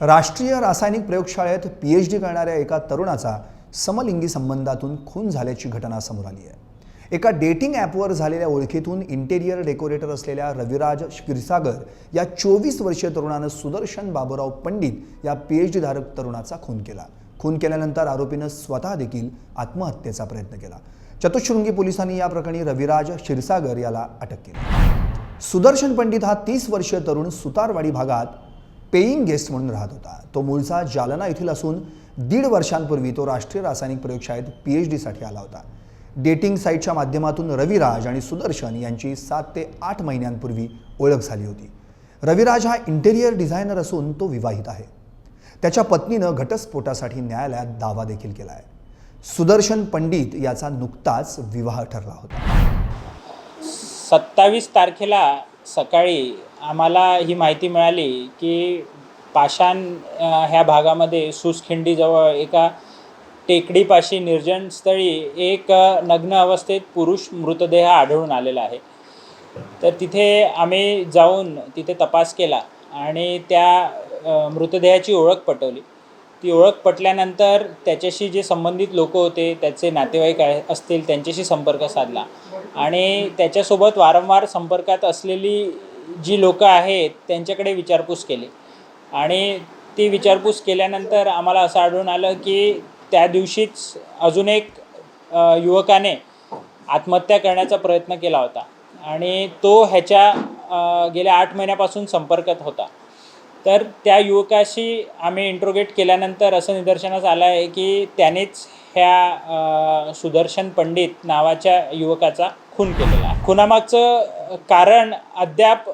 राष्ट्रीय रासायनिक प्रयोगशाळेत पी एच डी करणाऱ्या एका तरुणाचा समलिंगी संबंधातून खून झाल्याची घटना समोर आली आहे. एका डेटिंग ॲपवर झालेल्या ओळखीतून इंटेरियर डेकोरेटर असलेल्या रविराज क्षीरसागर या चोवीस वर्षीय तरुणानं सुदर्शन बाबूराव पंडित या पी एच धारक तरुणाचा खून केला. खून केल्यानंतर आरोपीनं स्वतः देखील आत्महत्येचा प्रयत्न केला. चतुशृंगी पोलिसांनी या प्रकरणी रविराज क्षीरसागर याला अटक केली. सुदर्शन पंडित हा तीस वर्षीय तरुण सुतारवाडी भागात पेईंग गेस्ट म्हणून राहत होता. तो मूळचा जालना येथील असून दीड वर्षांपूर्वी तो राष्ट्रीय रासायनिक प्रयोगशाळेत पी एच डीसाठी आला होता. डेटिंग साईटच्या माध्यमातून रविराज आणि सुदर्शन यांची सात ते आठ महिन्यांपूर्वी ओळख झाली होती. रविराज हा इंटेरियर डिझायनर असून तो विवाहित आहे. त्याच्या पत्नीनं घटस्फोटासाठी न्यायालयात दावा देखील केला आहे सुदर्शन पंडित याचा नुकताच विवाह ठरला होता. सत्तावीस तारखेला सकाळी आम्हाला ही माहिती मिळाली की पाषाण ह्या भागामध्ये सुसखिंडीजवळ एका टेकडीपाशी निर्जन स्थळी एक नग्न अवस्थेत पुरुष मृतदेह आढळून आलेला आहे. तर तिथे आम्ही जाऊन तिथे तपास केला आणि त्या मृतदेहाची ओळख पटवली. ती ओळख पटल्यानंतर त्याच्याशी जे संबंधित लोक होते त्याचे नातेवाईक असतील त्यांच्याशी संपर्क साधला. आणि त्याच्यासोबत वारंवार संपर्कात असलेली जी लोकं आहेत त्यांच्याकडे विचारपूस केली. आणि ती विचारपूस केल्यानंतर आम्हाला असं आढळून आलं की त्या दिवशीच अजून एक युवकाने आत्महत्या करण्याचा प्रयत्न केला होता. आणि तो ह्याच्या गेल्या आठ महिन्यापासून संपर्कात होता. तर त्या युवकाशी आम्ही इंट्रोगेट केल्यानंतर असं निदर्शनास आलं आहे की त्यानेच ह्या सुदर्शन पंडित नावाच्या युवकाचा खून केलेला आहे. खुनामागचं कारण अद्याप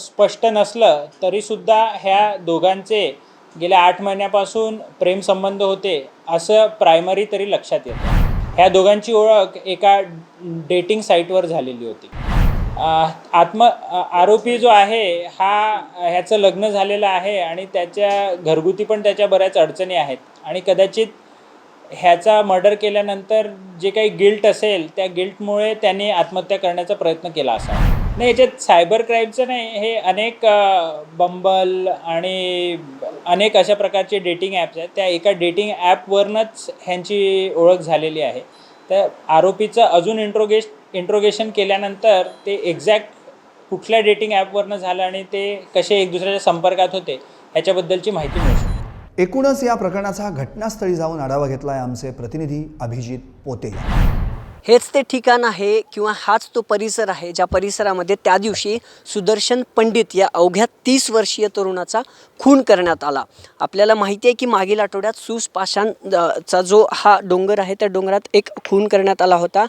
स्पष्ट नसलं तरीसुद्धा ह्या दोघांचे गेल्या आठ महिन्यापासून प्रेमसंबंध होते असं प्रायमरी तरी लक्षात येतं. ह्या दोघांची ओळख एका डेटिंग साईटवर झालेली होती. आत्म आरोपी जो आहे हा ह्याचं लग्न झालेलं आहे आणि त्याच्या घरगुती पण त्याच्या बऱ्याच अडचणी आहेत. आणि कदाचित ह्याचा मर्डर केल्यानंतर जे काही गिल्ट असेल त्या गिल्टमुळे त्यांनी आत्महत्या करण्याचा प्रयत्न केला असा. नाही याच्यात सायबर क्राईमचं नाही हे अनेक बंबल आणि अनेक अशा प्रकारचे डेटिंग ॲप्स आहेत. त्या एका डेटिंग ॲपवरनंच ह्यांची ओळख झालेली आहे. तर आरोपीचं अजून इंट्रोगेश इंट्रोगेशन केल्यानंतर ते एक्झॅक्ट कुठल्या डेटिंग ॲपवरनं झालं आणि ते कसे एक दुसऱ्याच्या संपर्कात होते ह्याच्याबद्दलची माहिती मिळू शकते. एकूणच या प्रकरणाचा घटनास्थळी जाऊन आढावा घेतला आहे आमचे प्रतिनिधी अभिजित पोते. हेच ते ठिकाण आहे किंवा हाच तो परिसर आहे ज्या परिसरामध्ये त्या दिवशी सुदर्शन पंडित या अवघ्या तीस वर्षीय तरुणाचा खून करण्यात आला. आपल्याला माहिती आहे की मागील आठवड्यात सूस चा जो हा डोंगर आहे त्या डोंगरात एक खून करण्यात आला होता.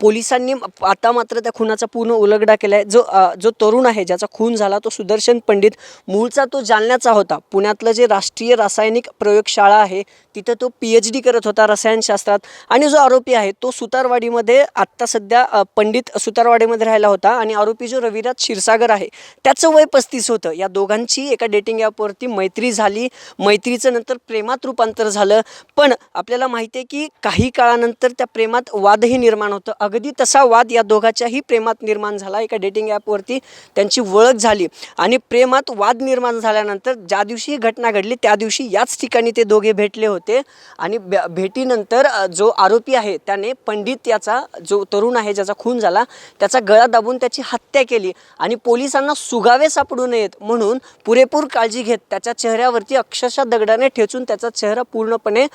पोलिसांनी आता मात्र त्या खुनाचा पूर्ण उलगडा केला आहे जो जो तरुण आहे ज्याचा खून झाला तो सुदर्शन पंडित मूळचा तो जालन्याचा होता. पुण्यातलं जे राष्ट्रीय रासायनिक प्रयोगशाळा आहे तिथं तो पी एच डी करत होता रसायनशास्त्रात. आणि जो आरोपी आहे तो सुतारवाडी सुतारवाडीमध्ये आत्ता सध्या पंडित सुतारवाडीमध्ये राहिला होता आणि आरोपी जो रविराज क्षीरसागर आहे त्याचं वय पस्तीस होतं. या दोघांची एका डेटिंग ॲपवरती मैत्री झाली. मैत्रीचं नंतर प्रेमात रूपांतर झालं. पण आपल्याला माहिती आहे की काही काळानंतर त्या प्रेमात वादही निर्माण होतं. अगदी तसा वाद या दोघाच्याही प्रेमात निर्माण झाला एका डेटिंग ॲपवरती त्यांची ओळख झाली. आणि प्रेमात वाद निर्माण झाल्यानंतर ज्या दिवशी ही घटना घडली त्या दिवशी याच ठिकाणी ते दोघे भेटले होते. आणि भेटीनंतर जो आरोपी आहे त्याने पंडित याचा जो तरुण आहे ज्याचा खून झाला त्याचा गळा दाबून त्याची हत्या केली आणि पोलिसांना सुगावे सापडू नयेत म्हणून पुरेपूर काळजी घेत त्याच्या चेहऱ्यावरती अक्षरशः दगडाने ठेचून त्याचा चेहरा पूर्णपणे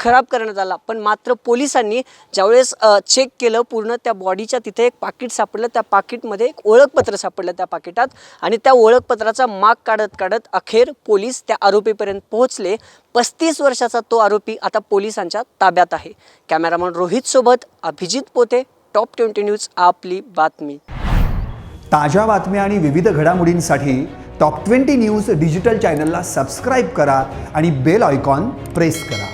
खराब करण्यात आला. पण मात्र पोलिसांनी ज्यावेळेस चेक केलं पूर्ण त्या बॉडीच्या तिथे एक पाकिट सापडलं. त्या पाकिटमध्ये एक ओळखपत्र सापडलं त्या पाकिटात आणि त्या ओळखपत्राचा माग काढत काढत अखेर पोलीस त्या आरोपीपर्यंत पोहोचले. पस्तीस वर्षाचा तो आरोपी आता पोलिसांच्या ताब्यात आहे. कॅमेरामन रोहित सोबत अभिजित पोते टॉप ट्वेंटी न्यूज आपली बातमी. ताज्या बातम्या आणि विविध घडामोडींसाठी टॉप ट्वेंटी न्यूज डिजिटल चॅनलला सबस्क्राईब करा आणि बेल आयकॉन प्रेस करा.